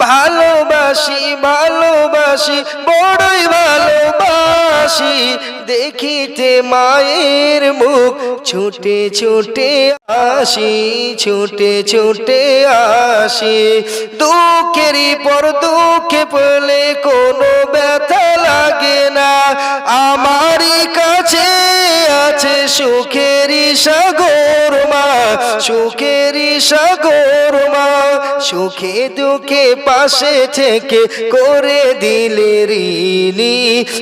ভালোবাসি ভালোবাসি, বড়ই ভালোবাসি। দেখিতে মায়ের মুখ ছুটে ছুটে আসি, ছুটে ছুটে আসি। দুঃখেরই পর দুঃখে পেলে কোনো ব্যথা লাগে না। আমারই কাছে আছে সুখেরই সাগর মা, সুখেরই সাগর মা। সুখে দুঃখে পাশে থেকে করে দিলে ঋণী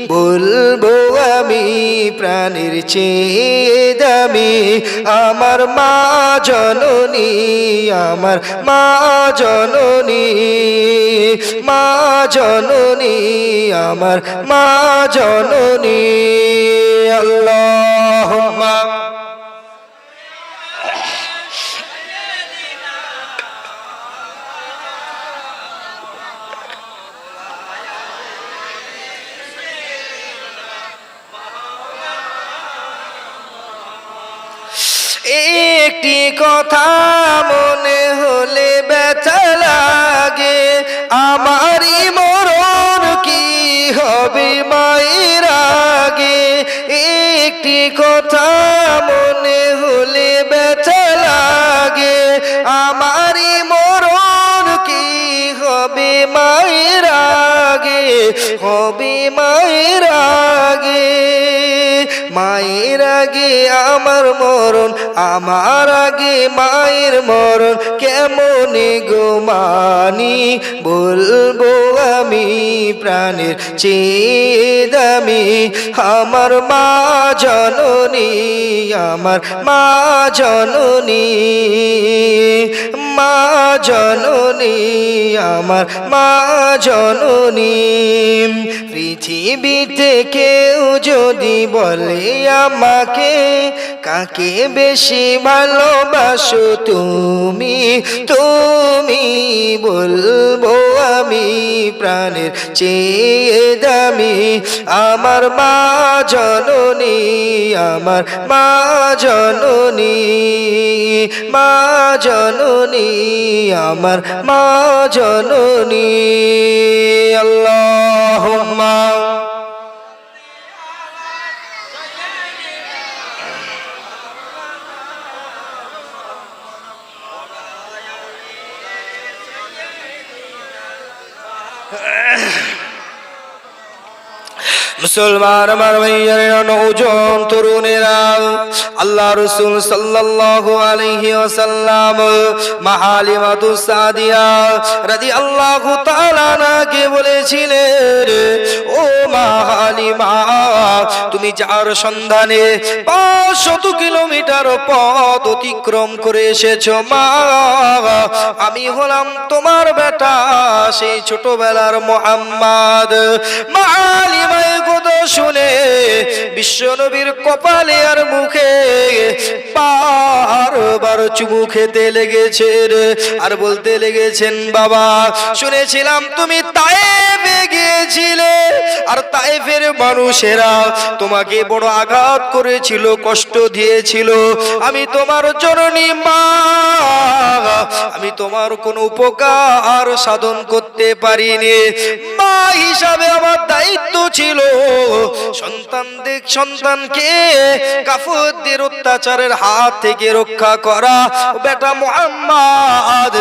বলব আমি প্রাণীর চেয়ে দামি। আমার মা জননী, আমার মা জননী মা জননী, আমার মা জননী। আল্লাহ। একটি কথা মনে হলে ব্যথা লাগে আমারই একটি কথা মনে হলে বেচা লাগে। আমারই মরণ কি হবে মায়ের আগে? হবে মায়ের আগে আমার মরণ, আমার আগে মায়ের মরণ, কেমন গো মানি? বলব আমি প্রাণের চেয়ে দামি। আমার মা জননী, আমার মা জননী মা জননী, আমার মা জননী। পৃথিবীতে কেউ যদি বলে আমাকে, কাকে বেশি ভালোবাসো তুমি? তুমি বলব আমি প্রাণের চেয়ে দামি। আমার মা জননী, আমার মা জননী মা জননী, আমার মা জননী। আল্লাহ মুসলমান আমার ভাইয়েরা নৌজন তরুণেরা, আল্লাহ রসুল সাল্লাল্লাহু আলাইহি ওয়াসাল্লাম, মাহালিমাতু সাদিয়া রাদিয়াল্লাহু তাআলা নাকে বলেছিলেন, ও মাহালিমা, তুমি যার সন্ধানে পাঁচশত কিলোমিটার পথ অতিক্রম করে এসেছ, মা, আমি হলাম তোমার বেটা, সেই ছোটবেলার মোহাম্মদ মালিমায় কথা শুনে বিশ্বনবীর কপালে আর মুখে বারবার চুমু খেতে লেগেছেন আর বলতে লেগেছেন, বাবা, শুনেছিলাম তুমি তায়েফে গিয়েছিলে। আর তায়েফের মানুষেরা তোমাকে বড় আঘাত করেছিল, কষ্ট দিয়েছিল। আমি তোমার জননী, মা। আমি তোমার কোনো উপকার সাধন করতে পারিনি। মা হিসাবে আমার দায়িত্ব ছিল সন্তান দেখ সন্তানকে কাফুরদের অত্যাচারের হাত থেকে রক্ষা করা। বেটা মোহাম্মদ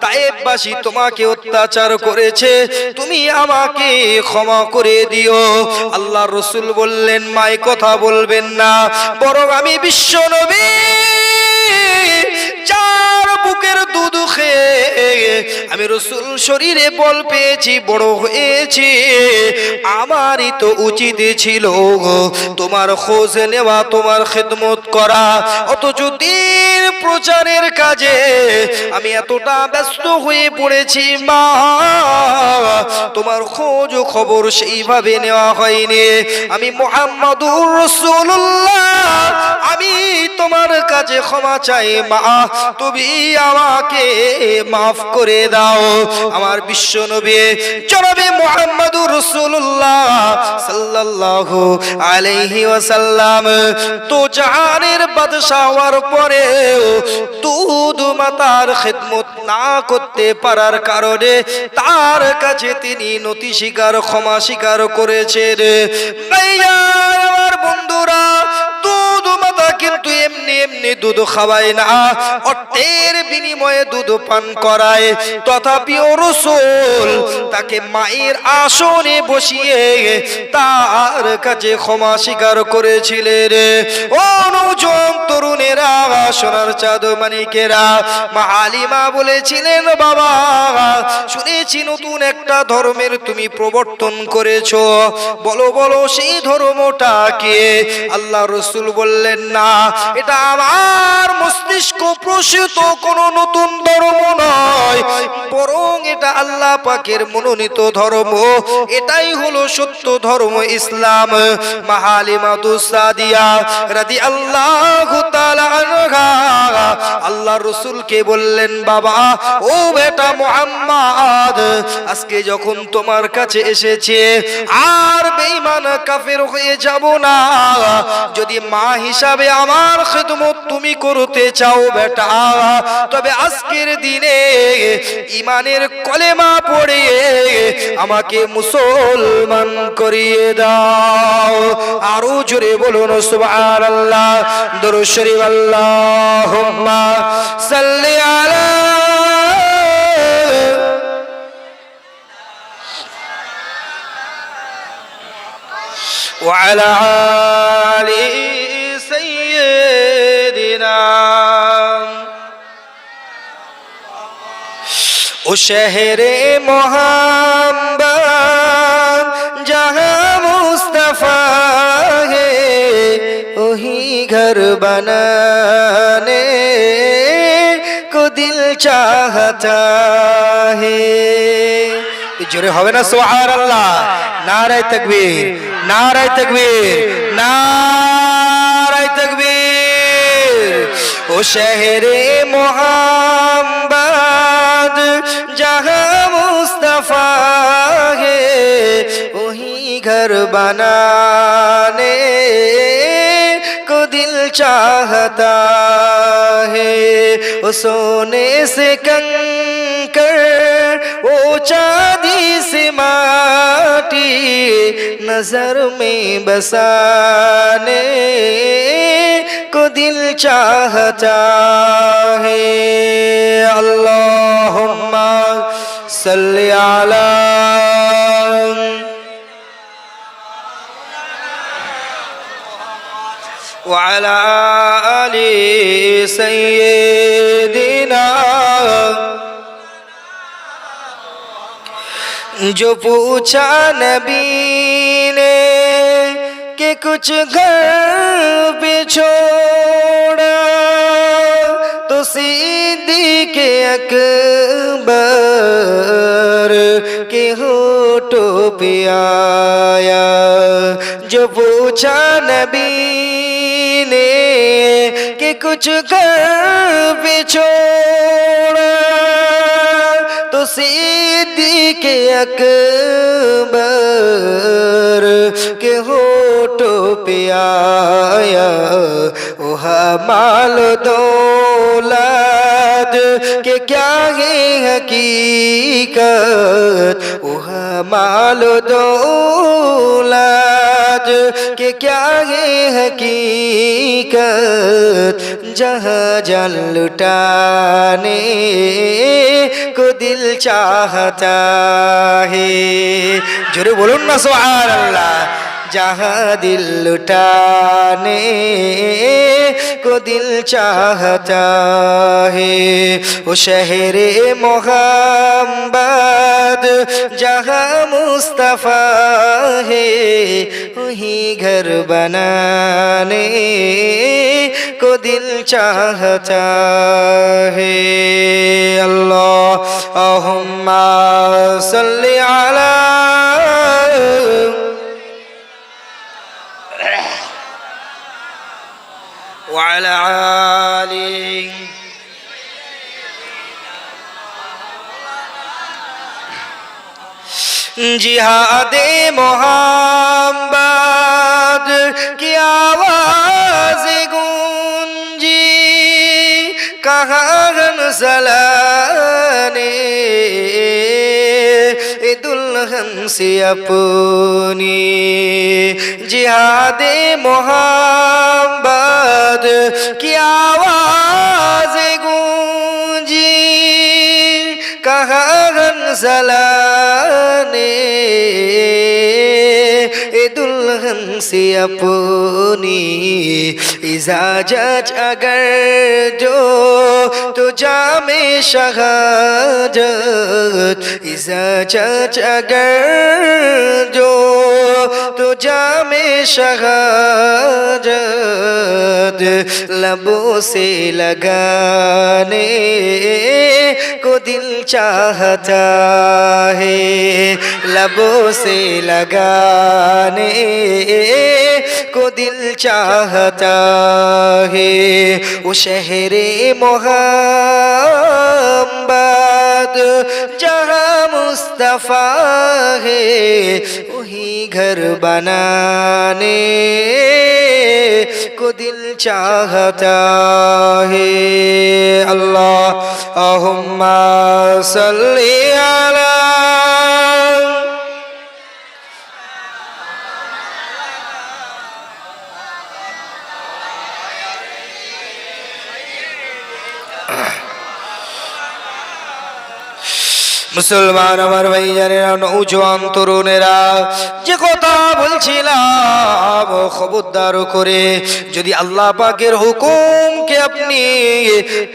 তাইবাসী তোমাকে অত্যাচার করেছে। তুমি আমাকে ক্ষমা করে দিও। আল্লাহ রসুল বললেন মাই কথা বলবেন না। বরং আমি বিশ্ব নবী। বুক বুকের দুধ খেয়ে আমি রসুল শরীরে বল পেয়েছি, বড় হয়েছি। আমারই তো উচিত ছিল তোমার খোঁজ নেওয়া, তোমার খেদমত করা। অথচ দিন প্রচারের কাজে আমি এতটা ব্যস্ত হয়ে পড়েছি, মা। তোমার খোঁজ খবর সেইভাবে নেওয়া হয়নি। আমি মোহাম্মদুর রসুল্লাহ আমি তোমার কাছে ক্ষমা চাই, মা। তুমি আমাকে মাফ করে দাও। আমার বিশ্ব নবী জনাবে মোহাম্মদুর রসুল্লাহ সাল্লাল্লাহু আলাইহি ওয়াসাল্লাম, তো জাহানের বাদশাহ হওয়ার পরে দুধ খেদমত না করতে পারার কারণে তার কাছে তিনি নতি স্বীকার, ক্ষমা স্বীকার করেছেন। ভাইয়া কিন্তু এমনি এমনি দুধ খাওয়ায় না। অর্থের বিনিময়ে দুধ পান করায়। তথাপিও রসুল তাকে মায়ের আসনে বসিয়ে তার কাছে ক্ষমা স্বীকার করেছিলেন। ও নৌজন তরুণেরা, সোনার চাঁদ মানিকেরা, মা আলিমা বলেছিলেন, বাবা, শুনেছি নতুন একটা ধর্মের তুমি প্রবর্তন করেছ। বলো বলো, সেই ধর্মটা কে? আল্লাহ রসুল বললেন, না, এটা আমার মস্তিষ্ক প্রসূত কোন নতুন ধর্ম নয়। এটা আল্লাহ পাকের মনোনীত ধর্ম। এটাই হলো সত্য ধর্ম ইসলাম। রাদি আল্লাহ আল্লাহ রসুলকে বললেন, বাবা, ও বেটা মোহাম্মদ, আজকে যখন তোমার কাছে এসেছে, আর বেঈমান কাফের হয়ে যাব না। যদি মা হিসাবে আমার খেদমত তুমি করতে চাও বেটা, তবে আজকের দিনে ইমানের কলেমা পড়ে আমাকে মুসলমান করিয়ে দাও আরো জোরে বলুন সুবহানাল্লাহ দরুদ শরীফ আল্লাহুম্মা সাল্লি আলা وعلى শহরে মোহাম্মদ যাহা মুস্তফা হে, ওহি ঘর বানানে, কো দিল চাহতা হে। জোরে হবে না সোহার আল্লাহ নারায় তকবীর নারায় তকবীর নারায় তকবীর। ও শহরে মোহাম্মদ گھر بنانے کو دل چاہتا ہے۔ وہ سونے سے کنکر، وہ چاندی سے ماتی نظر میں بسانے کو دل چاہتا ہے۔ اللہم صلی علی وعلى آل سيدنا جو پوچھا نبی نے کہ کچھ گھر پہ چھوڑا تو سیدھی کے اکبر کے ہوتو پہ آیا۔ جو پوچھا نبی لے کہ کچھ گھر پہ چھوڑا تو سیدھی کے اکبر کے ہوتو پہ آیا، وہ مال دولت کہ کیا ہے حقیقت؟ وہ مال دولت آج کہ کیا یہ حقیقت؟ جہاں جل لٹانے کو دل چاہتا ہے۔ جرے بولو نا، سبحان اللہ۔ जहाँ दिल लुटाने को दिल चाहता है वो शहर मोहम्मद जहाँ मुस्तफ़ा है वही घर बनाने को दिल चाहता है अल्लाह सल्ली अला وعلى آله. জিহাদে মোহাম্মদ কি আওয়াজ গুঞ্জি কাহান সালানে দুলহন সে আপনি জিহাদে মোহাম্মদ کی آواز گونجی، کہاں غنزلہ نے دلہن سے اپنی ازاجت اگر جو تجا میں شہاجت ازاجت اگر جو تجا میں شہاجت शहादत लबों से लगाने को दिल चाहता है लबों से लगाने को दिल चाहता है वो शहर मोहम्मद जहाँ مصطفیٰ ہے وہی گھر بنانے کو دل چاہتا ہے۔ اللہ صلی علی মুসলমান আমার ভাইজানেরা নৌজওয়ান তরুণেরা যে কথা বলছিলাম খবরদার করে, যদি আল্লাহ পাকের হুকুমকে আপনি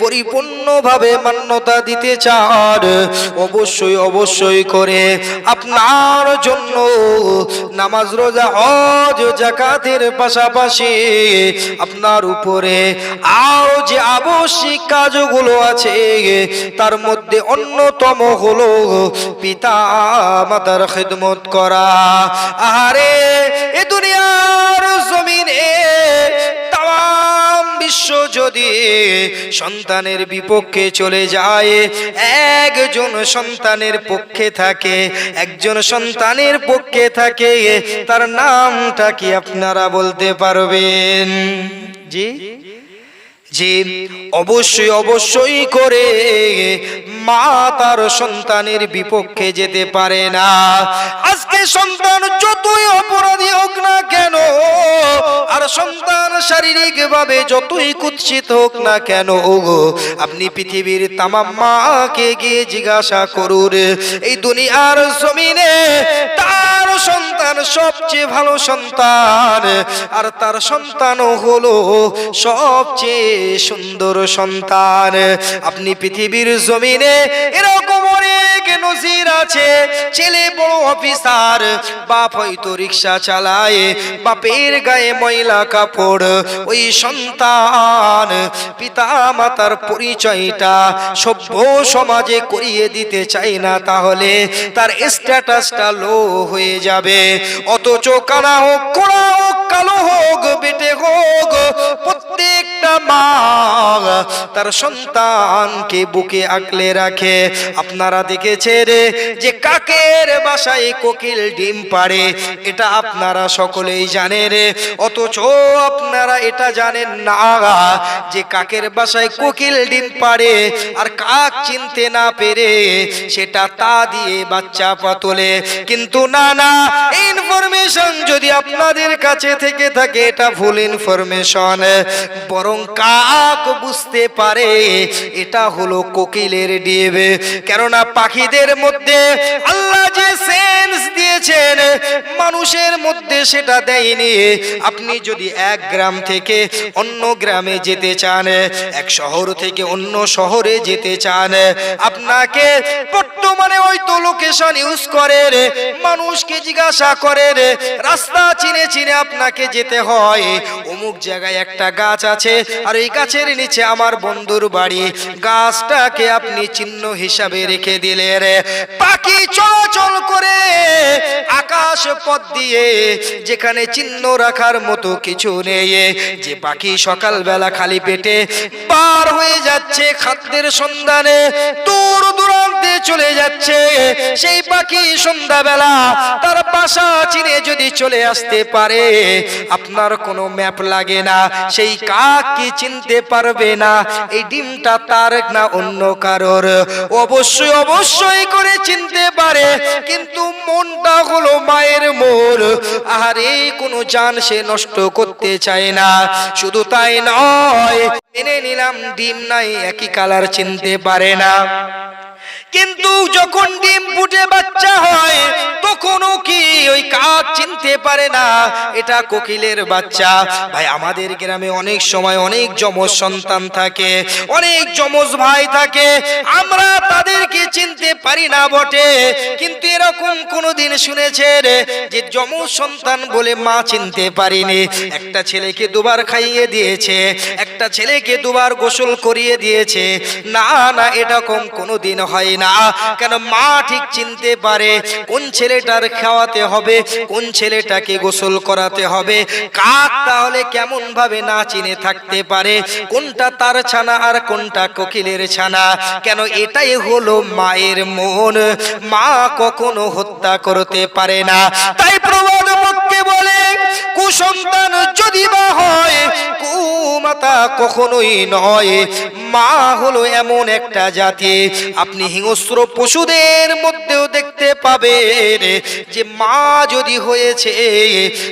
পরিপূর্ণভাবে মান্যতা দিতে চান, অবশ্যই অবশ্যই করে আপনার জন্য নামাজ, রোজা, হজ জাকাতের পাশাপাশি আপনার উপরে আরও যে আবশ্যিক কাজগুলো আছে, তার মধ্যে অন্যতম হলো পিতা মাতার খেদমত করা। আরে এ দুনিয়ার জমিনে বিশ্ব যদি সন্তানের বিপক্ষে চলে যায়, একজন সন্তানের পক্ষে থাকে, একজন সন্তানের পক্ষে থাকে, তার নামটা কি আপনারা বলতে পারবেন? জি? যে অবশ্যই অবশ্যই করে মা তার সন্তানের বিপক্ষে যেতে পারে না। আজকে সন্তান যতই অপরাধী হোক না কেন, আর সন্তান শারীরিক ভাবে যতই কুৎসিত হোক না কেন আপনি পৃথিবীর তামাম মাকে গিয়ে জিজ্ঞাসা করুন, এই দুনিয়ার জমিনে তার সন্তান, সবচেয়ে ভালো সন্তান। আর তার সন্তানও হলো সবচেয়ে সুন্দর সন্তান। আপনি পৃথিবীর জমিনে এরকম অনেক নজির আছে, ছেলে বড় অফিসার, বাপ হয়তো রিক্সা চালায়, বাপের গায়ে ময়লা কাপড়, ওই সন্তান পিতা মাতার পরিচয়টা সভ্য সমাজে করিয়ে দিতে চাই না, তাহলে তার স্ট্যাটাসটা লো হয়ে যাবে। অথচ কানা হোক কোড়া কালো হোক, বেটে হোক, প্রত্যেকটা মা তার সন্তানকে বুকে আঁকলে রাখে। আপনারা দেখেছেন যে কাকের বাসায় কোকিল ডিম পারে এটা আপনারা সকলেই জানেন অথচ আপনারা এটা জানেন না, যে কাকের বাসায় কোকিল ডিম পারে আর কাক চিনতে না পেরে সেটা তা দিয়ে বাচ্চা পাতলে। কিন্তু না না ইনফরমেশন যদি আপনাদের কাছে থেকে থাকে এটা ভুল ইনফরমেশন বরং কাক বুঝতে পারে এটা হলো কোকিলের ডিম। কেননা পাখিদের মধ্যে আল্লাহ যে সেন্স দিয়েছেন, মানুষের মধ্যে সেটা দেয়নি। আপনি যদি এক গ্রাম থেকে অন্য গ্রামে যেতে চান, এক শহর থেকে অন্য শহরে যেতে চান, আপনাকে বর্তমানে ওই তো লোকেশন ইউজ করে রে মানুষকে জিজ্ঞাসা করে রে রাস্তা চিনে চিনে আপনাকে যেতে হয়। অমুক জায়গায় একটা গাছ আছে, আর এই গাছের নিচে আমার বন্ধুর বাড়ি। গাছটাকে আপনি চিহ্ন হিসাবে রেখে দিলেন। পাখি চলাচল করে আকাশ পথ দিয়ে, যেখানে চিহ্ন রাখার মতো কিছু নেই। যে পাখি সকালবেলা খালি পেটে পার হয়ে যাচ্ছে খাদ্যের সন্ধানে। দূর দূরান্তে চলে যাচ্ছে। সেই পাখি সন্ধ্যাবেলা তার বাসা চিনে যদি চলে আসতে পারে, আপনার কোনো ম্যাপ লাগে না। সেই কাক কি চিনতে পারবে না? এই ডিমটা তার না অন্য কারোর? অবশ্যই অবশ্যই করে চিনতে পারে। কিন্তু মনটা হলো মায়ের মোর। আর এই কোনো জান সে নষ্ট করতে চায় না। শুধু তাই নয় মেনে নিলাম ডিম নাই একই কালার চিনতে পারে না। কিন্তু যখন ডিম ফুটে বাচ্চা হয়, তখনও কি ওই কাক চিনতে পারে না, এটা কোকিলের বাচ্চা। ভাই, আমাদের গ্রামে অনেক সময় অনেক যমজ সন্তান থাকে, অনেক যমজ ভাই থাকে। আমরা তাদেরকে চিনতে পারি না বটে, কিন্তু এরকম কোনোদিন শুনেছেন যে যমজ সন্তান বলে মা চিনতে পারিনি। একটা ছেলেকে দুবার খাইয়ে দিয়েছে, একটা ছেলেকে দুবার গোসল করিয়ে দিয়েছে। না না, এরকম কোনোদিন হয় না। কেন মা ঠিক চিনতে পারে কোন ছেলেটার খাওয়াতে হবে, কোন ছেলেটাকে গোসল করাতে হবে, কাক তাহলে কেমন ভাবে না চিনে থাকতে পারে, কোনটা তার ছানা আর কোনটা কোকিলের ছানা। কেন এটাই হলো মায়ের মন। মা কখনো হত্যা করতে পারে না। তাই প্রবাদ পক্ষে বলে, কুসন্তান যদি বা হয় কুমাতা কখনোই নয়। মা হলো এমন একটা জাতি। আপনি হিংস্র পশুদের মধ্যেও দেখতে পাবেন যে মা যদি হয়েছে,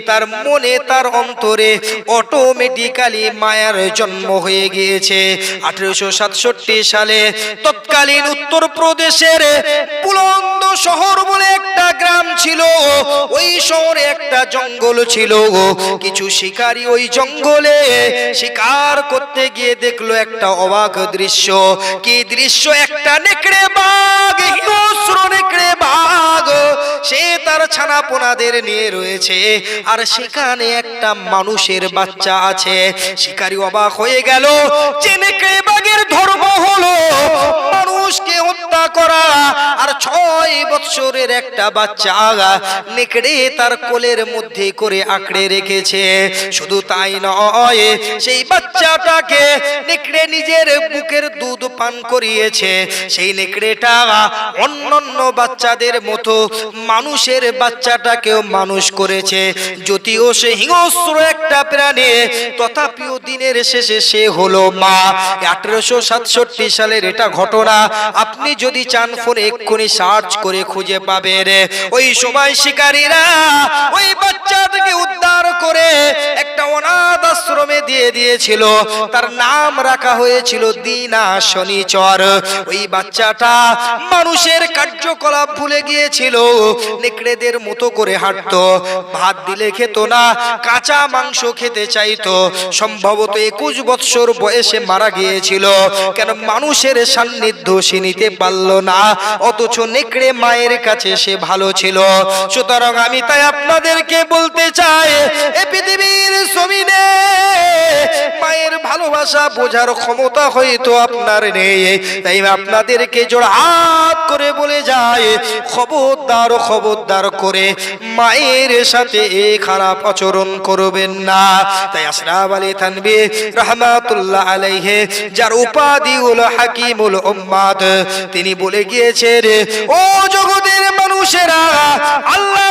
তার মনে, তার অন্তরে অটোমেটিক্যালি মায়ের জন্ম হয়ে গিয়েছে। আঠেরোশো সাতষট্টি সালে তৎকালীন উত্তর প্রদেশের বুলন্দ শহর বলে একটা গ্রাম ছিল। ওই শহরে একটা জঙ্গল ছিল। কিছু শিকারী ওই জঙ্গলে শিকার করতে গিয়ে দেখল একটা অবাক দৃশ্য। কি দৃশ্য? একটা নেকড়ে বাঘ। তার ছানা পোনাদের নিয়ে রয়েছে। আর সেখানে একটা মানুষের বাচ্চা আছে। শিকারী অবাক হয়ে গেল। নেকড়ে বাঘের ধর্ম হলো? মানুষকে হত্যা করা। আর ছয় বৎসরের একটা বাচ্চা নেকড়ে তার কোলের মধ্যে করে আঁকড়ে রেখেছে। শুধু তাই নয়, সেই বাচ্চাটাকে নেকড়ে নিজের বুকের দুধ পান করিয়েছে। সেই নেকড়েটা অন্যান্য বাচ্চাদের মতো মানুষের বাচ্চাটাকেও মানুষ করেছে, যদিও সে হিংস্র একটা প্রাণী, তথাপিও দিনের শেষে সে হলো মা। আঠারোশো সাতষট্টি সালের এটা ঘটনা, আপনি যদি চান ফোন এক্ষুনি সার্চ করে খুঁজে পাবেন। ওই সময় শিকারীরা ওই বাচ্চাটাকে উদ্ধার করে একটা অনাথ আশ্রমে দিয়ে দিয়েছিল। তার নাম রাখা হয়েছিল দিনা শনিচর। ওই বাচ্চাটা মানুষের কার্যকলাপ ভুলে গিয়েছিল। নেকড়েদের মতো করে হাঁটতো। ভাত দিলে খেত না, কাঁচা মাংস খেতে চাইতো। সম্ভবত একুশ বৎসর বয়সে মারা গিয়েছিল। কেন মানুষের সান্নিধ্য সে নিতে পারল না, অথচ নেকড়ে মায়ের কাছে সে ভালো ছিল। সুতরাং আমি তাই আপনাদেরকে বলতে চাই, এ পৃথিবীর মায়ের ভালোবাসা বোঝার ক্ষমতা হয়তো আপনার নেই। তাই আপনাদেরকে জোড় হাত করে বলে যায় খবরদার খবরদার করে মায়ের সাথে এ খারাপ আচরণ করবেন না। তাই আসরাফ আলী থানবি রহমাতুল্লাহ আলাইহে, যার উপাধি হলো হাকিমুল উম্মাদ, তিনি বলে গিয়েছেন, ও জগতের মানুষেরা, আল্লাহ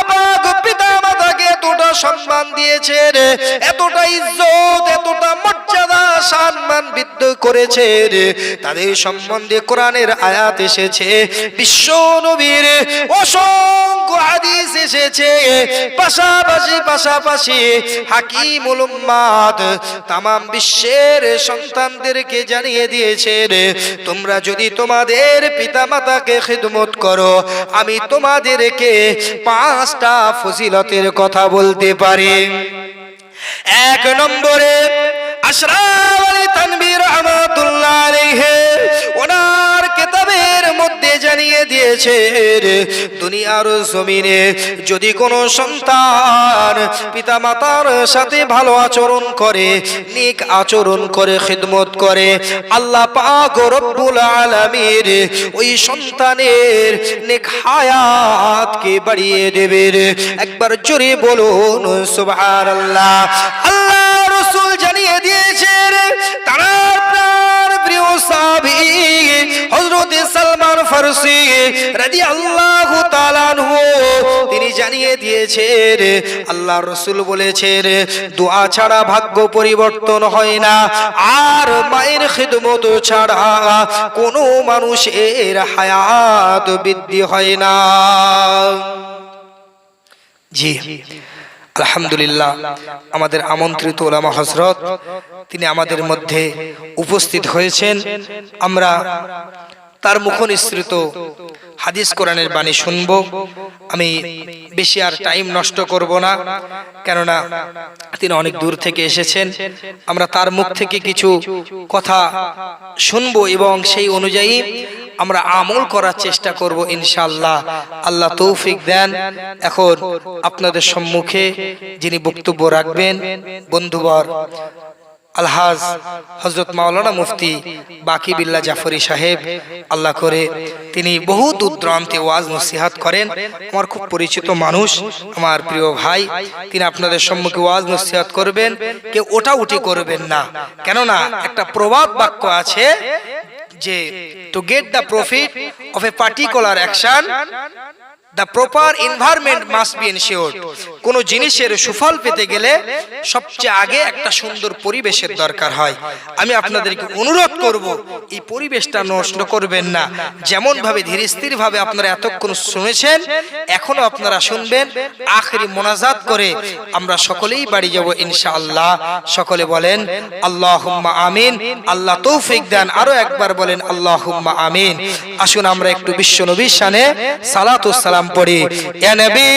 পিতা মাতাকে এতটা সম্মান দিয়েছেন, এতটা ইজ্জত, এতটা মর্যাদা সম্মান বৃদ্ধ করেছেন তাদের সম্বন্ধে কোরআনের আয়াত এসেছে। বিশ্ব নবীর অসংখ্য হাদিস এসেছে। পাশাপাশি পাশাপাশি তাম বিশ্বের সন্তানদেরকে জানিয়ে দিয়েছেন তোমরা যদি তোমাদের পিতামাতাকে খিদমত করো, আমি তোমাদেরকে পাঁচটা ফজিলতের কথা বলতে পারি। এক নম্বরে আশরাফ আলী রহমাতুল্লাহ ওনার কিতাবের মধ্যে জানিয়ে দিয়েছে দুনিয়ার জমিনে যদি কোনো সন্তান পিতামাতার সাথে ভালো আচরণ করে, নেক আচরণ করে, খিদমত করে, আল্লাহ পাক রব্বুল আলামিন ওই সন্তানের নেক হায়াতকে বাড়িয়ে দেবে একবার জোরে বলুন, সুবহানাল্লাহ। আল্লাহ হযরত সালমান ফারসি তাআলা আনহু, তিনি জানিয়ে দিয়েছেন, আল্লাহ রসুল বলেছেন, দোয়া ছাড়া ভাগ্য পরিবর্তন হয় না। আর মায়ের খিদমত ছাড়া কোনো মানুষের হায়াত বৃদ্ধি হয় না। জি, আলহামদুলিল্লাহ, আমাদের আমন্ত্রিত ওলামা হজরত তিনি আমাদের মধ্যে উপস্থিত হয়েছেন। আমরা তার মুখ নিঃসৃত হাদিস কোরআনের বাণী শুনব। আমি বেশি আর টাইম নষ্ট করব না, কেননা তিনি অনেক দূর থেকে এসেছেন। আমরা তার মুখ থেকে কিছু কথা শুনব এবং সেই অনুযায়ী আমরা আমল করার চেষ্টা করব ইনশাআল্লাহ। আল্লাহ তৌফিক দেন। এখন আপনাদের সম্মুখে যিনি বক্তব্য রাখবেন, বন্ধুবর আলহাজ হজরত মাওলানা মুফতি বাকি বিল্লা জাফরি সাহেব, আল্লাহ করে তিনি বহু দূর দূরান্তে ওয়াজ নসিহাত করেন। আমার খুব পরিচিত মানুষ, আমার প্রিয় ভাই, তিনি আপনাদের সম্মুখে ওয়াজ নসিহাত করবেন, কেউ ওটা উঠি করবেন না। কেননা একটা প্রবাদ বাক্য আছে যে to get the profit of a particular action the proper environment must be ensured কোনো জিনিসের সুফল পেতে গেলে সবচেয়ে আগে একটা সুন্দর পরিবেশের দরকার হয়। আমি আপনাদেরকে অনুরোধ করব, এই পরিবেশটা নষ্ট করবেন না। যেমন ভাবে ধীরে স্থির ভাবে আপনারা এতক্ষণ শুনেছেন এখনও আপনারা শুনবেন। আখরি মোনাজাত করে আমরা সকলেই বাড়ি যাব ইনশাআল্লাহ। সকলে বলেন, আল্লাহুম্মা আমিন। আল্লাহ তৌফিক দেন। আরও একবার বলেন, আল্লাহুম্মা আমিন। আসুন আমরা একটু বিশ্ব নবীর শানে সালাতু সালাম পড়ি। এ নবী।